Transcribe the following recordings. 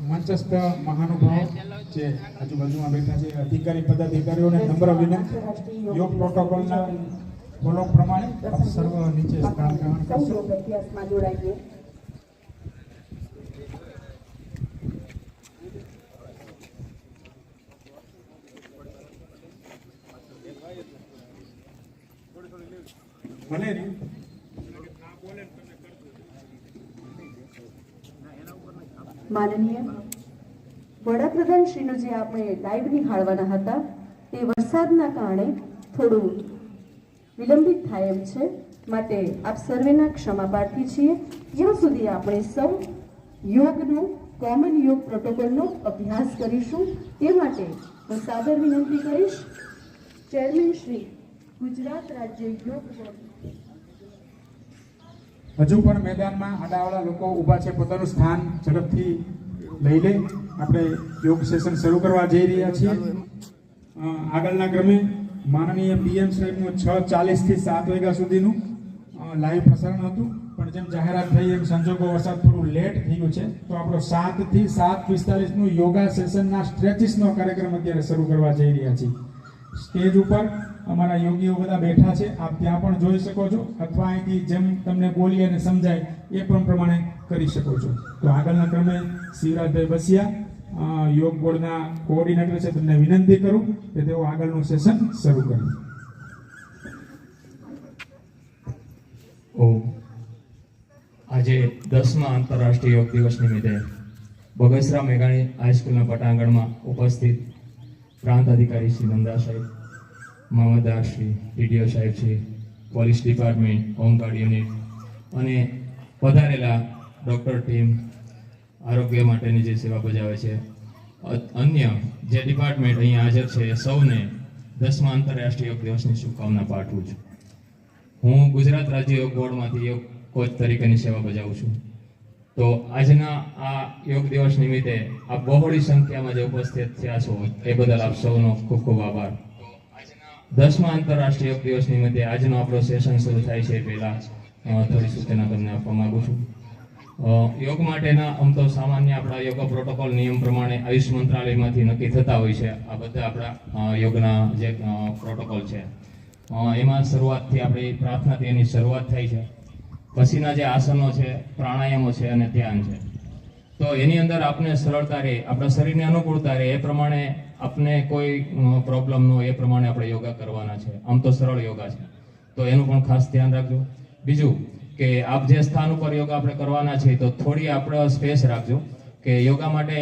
મંચસ્થ મહાનુભાવ જે આજુબાજુમાં બેઠા છે અધિકારી પદાધિકારીઓને નમ્ર વિનંતી. યોગ પ્રોટોકોલના ફોલો પ્રમાણે સર્વ નીચે સ્થાન ગ્રહણ કરશો. જોડાઈએ. ભલે માનનીય વડાપ્રધાન શ્રીનું જે આપણે લાઈવ નિહાળવાના હતા, તે વરસાદના કારણે થોડું વિલંબિત થાય એમ છે. માટે આપ સર્વેના ક્ષમા પ્રાર્થી છીએ. જ્યાં સુધી આપણે સૌ યોગનો કોમન યોગ પ્રોટોકોલનો અભ્યાસ કરીશું, તે માટે હું સાદર વિનંતી કરીશ. ચેરમેન શ્રી, ગુજરાત રાજ્ય યોગ બોર્ડ હજુ પણ મેદાનમાં આડાવાળા લોકો ઊભા છે, પોતાનું સ્થાન ઝડપથી લઈ લે. આપણે યોગ સેશન શરૂ કરવા જઈ રહ્યા છીએ. આગળના ક્રમે માનનીય પીએમ સાહેબનું છ ચાલીસથી સાત વાગ્યા સુધીનું લાઈવ પ્રસારણ હતું. પણ જેમ જાહેરાત થઈ એમ સંજોગો વરસાદ થોડું લેટ થયું છે. તો આપણો સાતથી સાત પિસ્તાલીસનું યોગા સેશનના સ્ટ્રેચિસનો કાર્યક્રમ અત્યારે શરૂ કરવા જઈ રહ્યા છીએ. સ્ટેજ ઉપર અમારા યોગીઓ બધા બેઠા છે. આપ ત્યાં પણ જોઈ શકો છો અથવા અહીંથી જેમ તમને બોલી અને સમજાય એ પણ પ્રમાણે કરી શકો છો. તો આગળના ક્રમે શિવરાજભાઈ બસિયા યોગ બોર્ડના કોઓર્ડિનેટર છે. તમને વિનંતી કરું કે તેઓ આગળનું સેશન શરૂ કરે. ઓમ. આજે દસમા આંતરરાષ્ટ્રીય યોગ દિવસ નિમિત્તે બગસરા મેઘાણી હાઈસ્કૂલના પટાંગણમાં ઉપસ્થિત પ્રાંત અધિકારી શ્રી નંદા સાહેબ મામલદાર શ્રી પીડીઓ સાહેબ Shri police department, home guard unit અને પધારેલા ડૉક્ટર ટીમ આરોગ્ય માટેની જે સેવા બજાવે છે. અન્ય જે ડિપાર્ટમેન્ટ અહીંયા હાજર છે, સૌને દસમા આંતરરાષ્ટ્રીય યોગ દિવસની શુભકામના પાઠવું છું. હું ગુજરાત રાજ્ય યોગ બોર્ડમાંથી યોગ કોચ તરીકેની સેવા બજાવું છું. તો આજના આ યોગ દિવસ નિમિત્તે આપ બહોળી સંખ્યામાં જે ઉપસ્થિત થયા છો, એ બદલ આપ સૌનો ખૂબ ખૂબ આભાર. દસમા આંતરરાષ્ટ્રીય યોગ દિવસ નિમિત્તે આજનો આપણો સેશન શરૂ થાય છે. પહેલાં થોડી સૂચના તમને આપવા માંગુ છું. યોગ માટેના આમ તો સામાન્ય આપણા યોગ પ્રોટોકોલ નિયમ પ્રમાણે આયુષ મંત્રાલયમાંથી નક્કી થતા હોય છે. આ બધા આપણા યોગના જે પ્રોટોકોલ છે. એમાં શરૂઆતથી આપણી પ્રાર્થનાથી એની શરૂઆત થાય છે. પછીના જે આસનો છે, પ્રાણાયામો છે અને ધ્યાન છે. તો એની અંદર આપણે સરળતા રહે આપણા શરીરને અનુકૂળતા રહે એ પ્રમાણે આપને કોઈ પ્રોબ્લેમ ન હોય એ પ્રમાણે આપણે યોગા કરવાના છે. આમ તો સરળ યોગા છે. તો એનું પણ ખાસ ધ્યાન રાખજો. બીજું કે આપ જે સ્થાન ઉપર યોગા આપણે કરવાના છે, તો થોડી આપણે સ્પેસ રાખજો કે યોગા માટે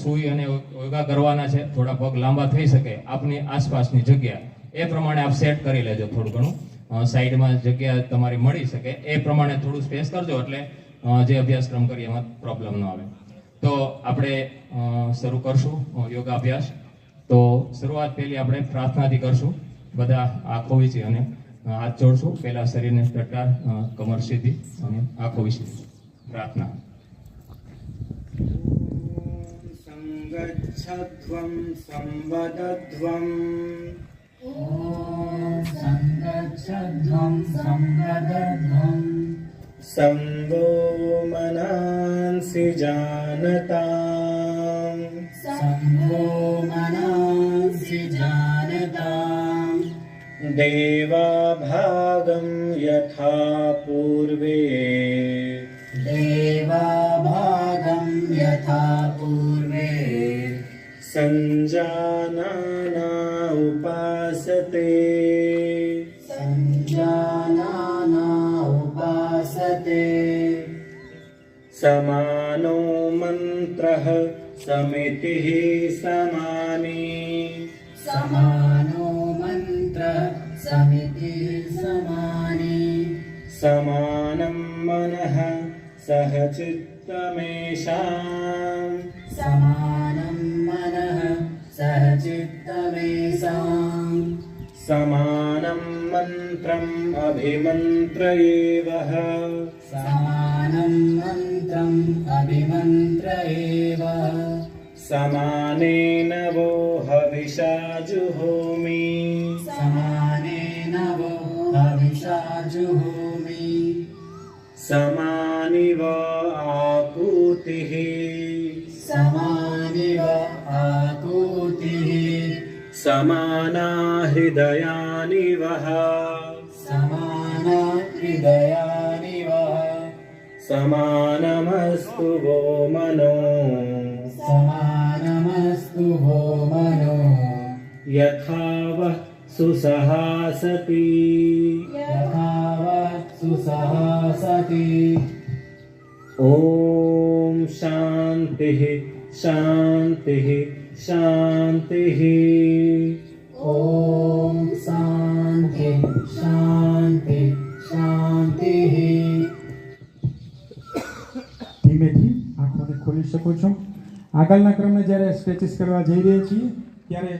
સૂઈ અને યોગા કરવાના છે. થોડા પગ લાંબા થઈ શકે આપની આસપાસની જગ્યા. એ પ્રમાણે આપ સેટ કરી લેજો થોડું ઘણું. સાઈડમાં જગ્યા તમારી મળી શકે. એ પ્રમાણે થોડું સ્પેસ કરજો એટલે જે અભ્યાસક્રમ કરીએ એમાં પ્રોબ્લેમ ન આવે. તો આપણે અ, શરૂ કરશું અ, યોગા અભ્યાસ તો શરૂઆત પહેલી આપણે પ્રાર્થનાથી કરશું બધા આંખો વીચી અને અ, હાથ જોડશું પહેલા શરીરને ટટ્ટાર અ, કમર સીધી અને આંખો વીચી પ્રાર્થના सङ्गच्छध्वं संवदध्वम् सङ्गच्छध्वं संवदध्वं संवो मनांसि जानताम्। संवो मनांसि जानताम्। देवाभागं यथा पूर्वे। देवाभागं यथा पूर्वे। सञ्जानाना उपासते समानो मन्त्रः समितिः समानी। समानो मन्त्रः समितिः समानि। समानं मनः सह चित्तमेषाम् समानं मनः सह चित्तमेषाम् समानं मन्त्रम् अभिमन्त्रयेवः समानं मन्त्रम् अभिमन्त्र एव। समानेन वो हविषा जुहोमि समानेन वो हविषा जुहोमि समानि व आकू आकृतिः। समानिव आकृतिः। समाना हृदयानि वः। समाना हृदयानि वः समानमस्तु वो मनो समानमस्तु भो मनो यथा वः सुसहासति यथा वत्सु सहसति ॐ शान्तिः शान्तिः शान्तिः ॐ શકો છો. આગળના ક્રમે જ્યારે સ્ટ્રેચિસ કરવા જઈ રહ્યા છીએ, ત્યારે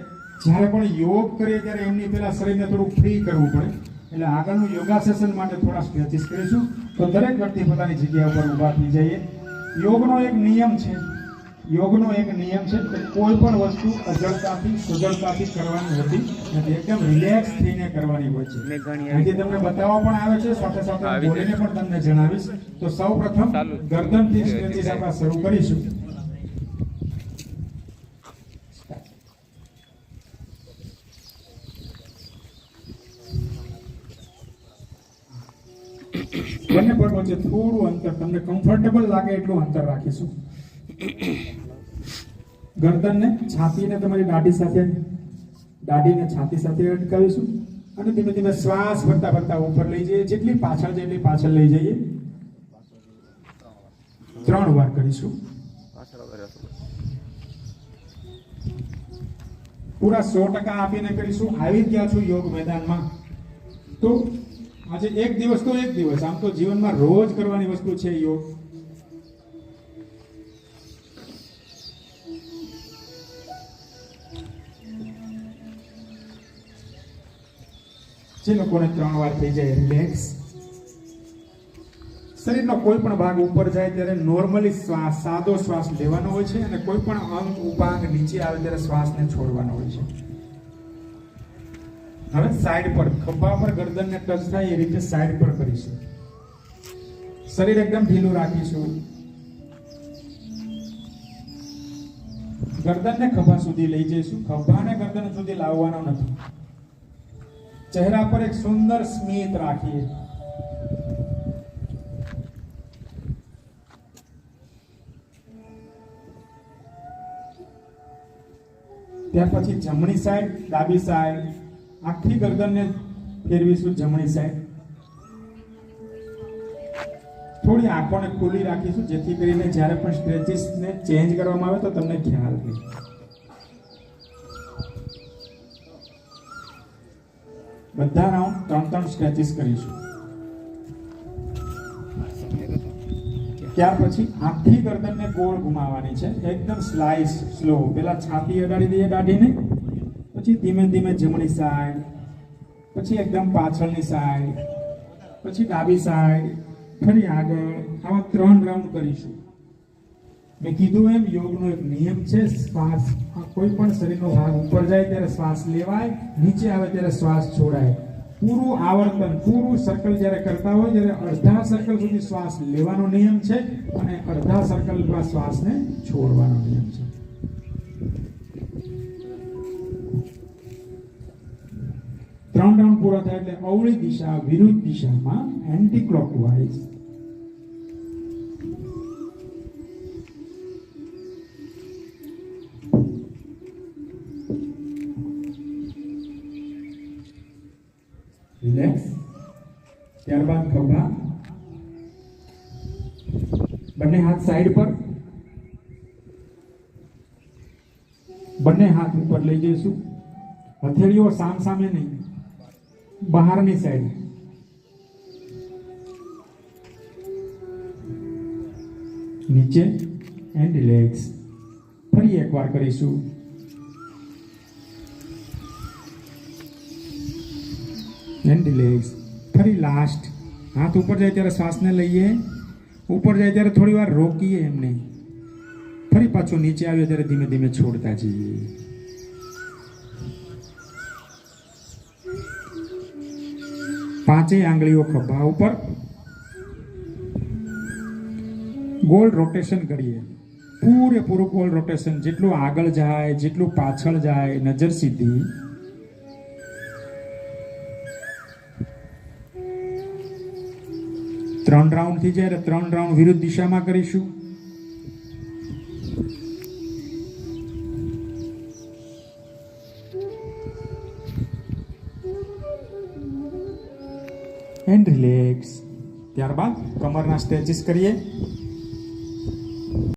જ્યારે પણ યોગ કરીએ ત્યારે એમની પહેલાં શરીરને થોડું ફ્રી કરવું પડે. એટલે આગળનું યોગા સેશન માટે થોડા સ્ટ્રેચિસ કરીશું. તો દરેક વ્યક્તિ પોતાની જગ્યા ઉપર ઊભા થઈ જઈએ. યોગનો એક નિયમ છે યોગનો એક નિયમ છે કે કોઈ પણ વસ્તુ અજળતાથી સુજળતાથી કરવાની હોતી નથી. એકદમ રિલેક્સ થઈને કરવાની હોય છે. આજે તમને બતાવવા પણ આવે છે સાથે સાથે બોલીને પણ તમને જણાવીશ. તો સૌ પ્રથમ ગરદનથી સ્ટ્રેચિસ આપણે શરૂ કરીશું. બંને પર વચ્ચે થોડું અંતર તમને કમ્ફર્ટેબલ લાગે એટલું અંતર રાખીશું. ગરદનને છાતીને તમારી દાઢી સાથે, દાઢીને છાતી સાથે અટકાવીશું અને ધીમે ધીમે શ્વાસ ભરતા ભરતા ઉપર લઈ જઈએ. જેટલી પાછળ જેટલી પાછળ લઈ જઈએ. ત્રણ વાર કરીશું. પૂરા સો ટકા આપીને કરીશું. આવી ગયા છું યોગ મેદાનમાં. તો આજે એક દિવસ તો એક દિવસ. આમ તો જીવનમાં રોજ કરવાની વસ્તુ છે યોગ. જે લોકોને ત્રણ વાર થઈ જાય રિલેક્સ શરીરનો કોઈ પણ ભાગ ઉપર જાય ત્યારે નોર્મલી શ્વાસ, સાદો શ્વાસ લેવાનો હોય છે અને કોઈ પણ અંગ, ઉપાંગ નીચે આવે ત્યારે શ્વાસને છોડવાનો હોય છે. હવે સાઈડ પર, ખભા પર ગરદનને ટચ થાય એ રીતે સાઈડ પર કરીશું. શરીર એકદમ ઢીલું રાખીશું. ગરદનને ખભા સુધી લઈ જઈશું. ખભાને ગરદન સુધી લાવવાનો નથી. ચહેરા પર એક સુંદર સ્મિત રાખીએ ત્યાર પછી જમણી સાઈડ, ડાબી સાઈડ, આખી ગરદનને ફેરવીશું જમણી સાઈડ. થોડી આંખોને ખુલ્લી રાખીશું, જેથી કરીને જ્યારે પણ સ્ટ્રેચિસને ચેન્જ કરવામાં આવે તો તમને ખ્યાલ રહે. બધા રાઉન્ડ ત્રણ ત્રણ સ્ટ્રેચિસ કરીશું ત્યાર પછી આખી ગરદનને ગોળ ઘુમાવાની છે. એકદમ સ્લાઇસ સ્લો પેલા છાતી અડાડી દઈએ દાઢીને, પછી ધીમે ધીમે જમણી સાઈડ પછી એકદમ પાછળની સાઈડ પછી ડાબી સાઈડ ફરી આગળ, આવા ત્રણ રાઉન્ડ કરીશું. મેં કીધું એમ, યોગનો એક નિયમ છે, શ્વાસ કોઈ પણ શરીરનો ભાગ ઉપર જાય ત્યારે શ્વાસ લેવાય, નીચે આવે ત્યારે શ્વાસ છોડાય. પૂરું આવર્તન, પૂરું સર્કલ જ્યારે કરતા હોય ત્યારે અડધા સર્કલ સુધી શ્વાસ લેવાનો નિયમ છે અને અડધા સર્કલમાં શ્વાસને છોડવાનો નિયમ છે. ત્રણ રાઉન્ડ પૂરા થાય એટલે અવળી દિશા, વિરુદ્ધ દિશામાં એન્ટી ક્લોકવાઇઝ ત્યારબાદ બંને હાથ સાઈડ પર. બંને હાથ ઉપર લઈ જઈશું. હથેળીઓ સામ સામે નહીં, બહારની સાઈડ નીચે એન્ડ રિલેક્સ ફરી એકવાર કરીશું. એન્ડ રિલેક્સ ફરી લાસ્ટ હાથ ઉપર જાય ત્યારે શ્વાસને લઈએ, ઉપર જાય ત્યારે થોડી વાર રોકીએ એમને. ફરી પાછું નીચે આવ્યો ત્યારે ધીમે ધીમે છોડતા જઈએ. પાંચેય આંગળીઓ ખભા ઉપર. ગોલ રોટેશન કરીએ. પૂરેપૂરું ગોલ રોટેશન. જેટલું આગળ જાય, જેટલું પાછળ જાય, નજર સીધી. ત્રણ રાઉન્ડથી જ્યારે જાય ત્રણ રાઉન્ડ વિરુદ્ધ દિશામાં કરીશું. એન્ડ રિલેક્સ ત્યારબાદ કમરના સ્ટ્રેચિસ કરીએ.